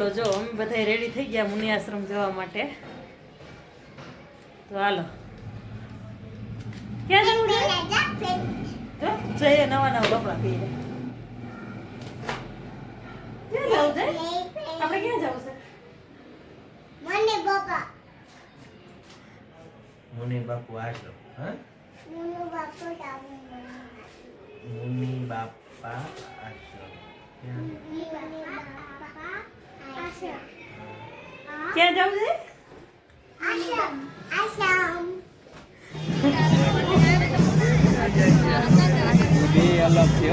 હાલો જો અમે બધા રેડી થઈ ગયા મુનિ આશ્રમ જવા માટે. તો હાલો. ક્યાં જવું છે? જઈએ નવા નવા કપડા પહેરે ક્યાં જવું છે? આપણે ક્યાં જવું છે? મને બાપા. મુનિ બાપુ આશ્રમ હા? મને બાપા મુનિ બાપા આશ્રમ ક્યાં? મને બાપા આશ્રમ ક્યાં જવું છે આશ્રમ આશ્રમ બે અલગ છે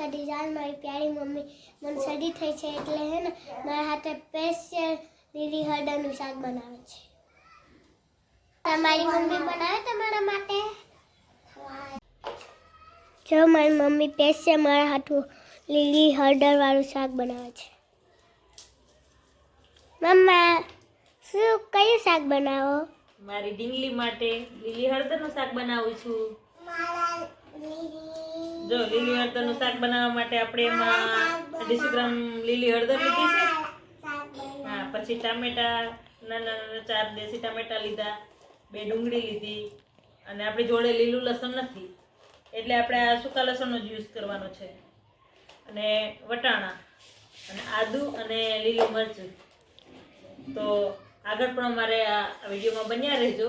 જય દ્વારકાધીશ મારી પ્યારી મમ્મી મને સડી થઈ છે એટલે હે ને મારા હાથે સ્પેશિયલ લીલી હળદરનું શાક બનાવે છે. તમારી મમ્મી બનાવે તમારા માટે? જો મારી મમ્મી સ્પેશિયલ મારા હાથું લીલી હળદર વાળું શાક બનાવે છે. મમ્મા શું કયું શાક બનાવો? મારી ડીંગલી માટે લીલી હળદરનું શાક બનાવું છું. જો, લીલી હળદરનું શાક બનાવવા માટે આપણે એમાં અઢીસો ગ્રામ લીલી હળદર લીધી છે. હા, પછી ટામેટા, નાના નાના ચાર દેશી ટામેટા લીધા, બે ડુંગળી લીધી, અને આપણી જોડે લીલું લસણ નથી. એટલે આપણે આ સૂકા લસણનો જ યુઝ કરવાનો છે. અને વટાણા, અને આદુ, અને લીલું મરચું. તો આગળ પણ અમારે આ વિડીયોમાં બન્યા રહેજો.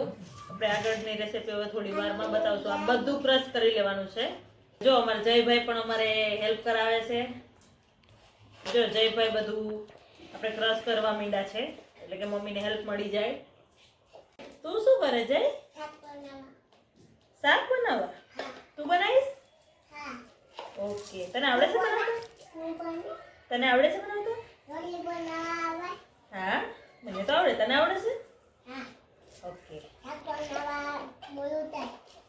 આપણે આગળની રેસીપી હવે થોડી વારમાં બતાવશું. આ બધું ક્રશ કરી લેવાનું છે. જો અમારે જયભાઈ પણ અમારે હેલ્પ કરાવે છે. જો જયભાઈ બધું આપણે ક્રશ કરવા માંડ્યા છે એટલે કે મમ્મીને હેલ્પ મળી જાય. તું શું કરે જય? શાક બનાવવા? તું બનાવીશ? ઓકે. તને આવડે છે બનાવતા? તને આવડે છે બનાવતા? હા? મને તો આવડે. તને આવડે છે? ઓકે.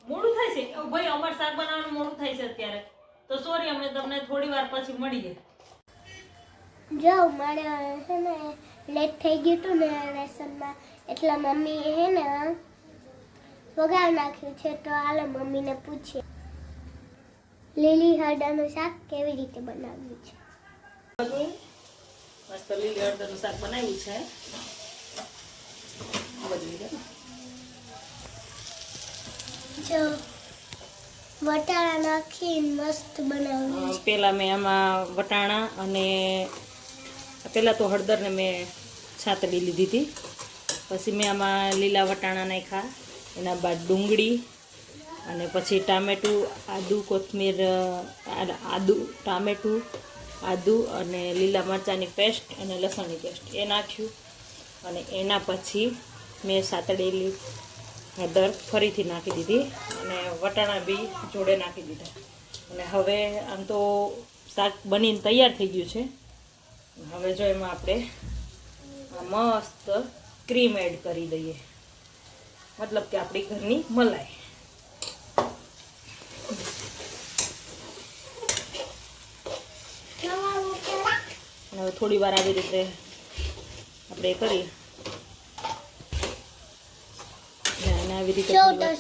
મોડું થાય છે? ભાઈ અમારે શાક બનાવવાનું મોડું થાય છે અત્યારે. તો સોરી અમે તમને થોડી વાર પછી મળીએ જો મારે છે ને લેટ થઈ ગયું હતું ને લેસનમાં એટલે મમ્મી હે ને વગાડ નાખ્યું છે તો હાલો મમ્મીને પૂછીએ. લીલી હળદરનું શાક કેવી રીતે બનાવ્યું છે? મસ્ત લીલી હળદરનું શાક બનાવ્યું છે. બધું. જો વટાણા નાખીને મસ્ત અ, મેં આમાં વટાણા અને પહેલાં તો હળદરને મેં છાતડી લીધી હતી. પછી મેં આમાં લીલા વટાણા નાખ્યા. એના બાદ ડુંગળી અને પછી ટામેટું આદુ કોથમીર આદુ ટામેટું આદુ અને લીલા મરચાંની પેસ્ટ અને લસણની પેસ્ટ એ નાખ્યું. અને એના પછી મેં સાતડેલી હળદર ફરીથી નાખી દીધી અને વટાણા બી જોડે નાખી દીધા. અને હવે આમ તો શાક બનીને તૈયાર થઈ ગયું છે. હવે જો એમાં આપણે મસ્ત ક્રીમ એડ કરી દઈએ. મતલબ કે આપણી ઘરની મલાઈ. હવે થોડી વાર આવી રીતે આપણે કરીએ. અને આવી રીતે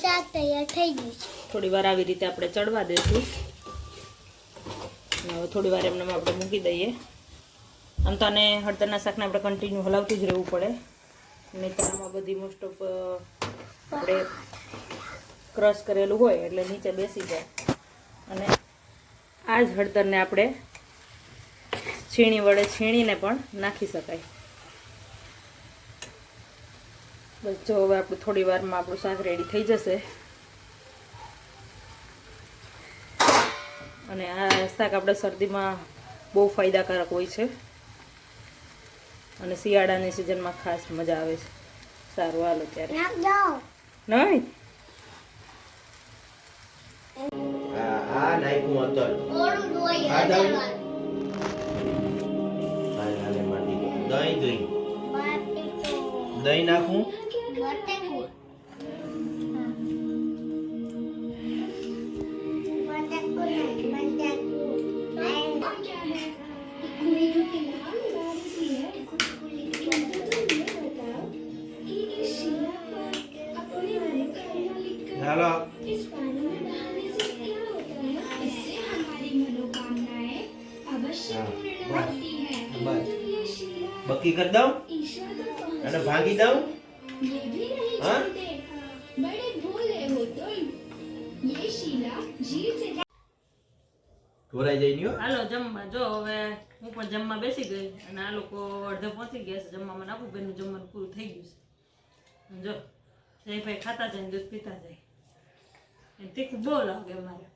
શાક તૈયાર થઈ ગયું છે. થોડી વાર આવી રીતે આપણે ચડવા દઈશું અને હવે થોડી વાર એમને આપણે મૂકી દઈએ. આમ તો આને હળદરના શાકને આપણે કન્ટિન્યુ હલાવતું જ રહેવું પડે. અને ત્યાંમાં બધી મોસ્ટ ઓફ આપણે ક્રશ કરેલું હોય એટલે નીચે બેસી જાય. અને આ જ હળદરને આપણે છીણી વડે છીણીને પણ નાખી શકાય. બસ જો હવે આપણું થોડી વારમાં આપણું શાક રેડી થઈ જશે. અને આ શાક આપણે શરદીમાં બહુ ફાયદાકારક હોય છે. અને શિયાળાની સિઝનમાં ખાસ મજા આવે છે. સારું હાલો ત્યારે. નહીં? આ નાખ્યું દહીં. દહીં નાખું? બકી કરી દઉં અને ભાગી દઉં હા ઢોરાઈ જઈ નયો હાલો જમવા. જો હવે હું પણ જમવા બેસી ગઈ અને આ લોકો અડધે પહોંચી ગયા છે. જમવામાં નાખું બેનું જમવાનું પૂરું થઈ ગયું છે. જો જયભાઈ ખાતા જાય ને દૂધ પીતા જાય. એને તીખું બહુ લાગે મારે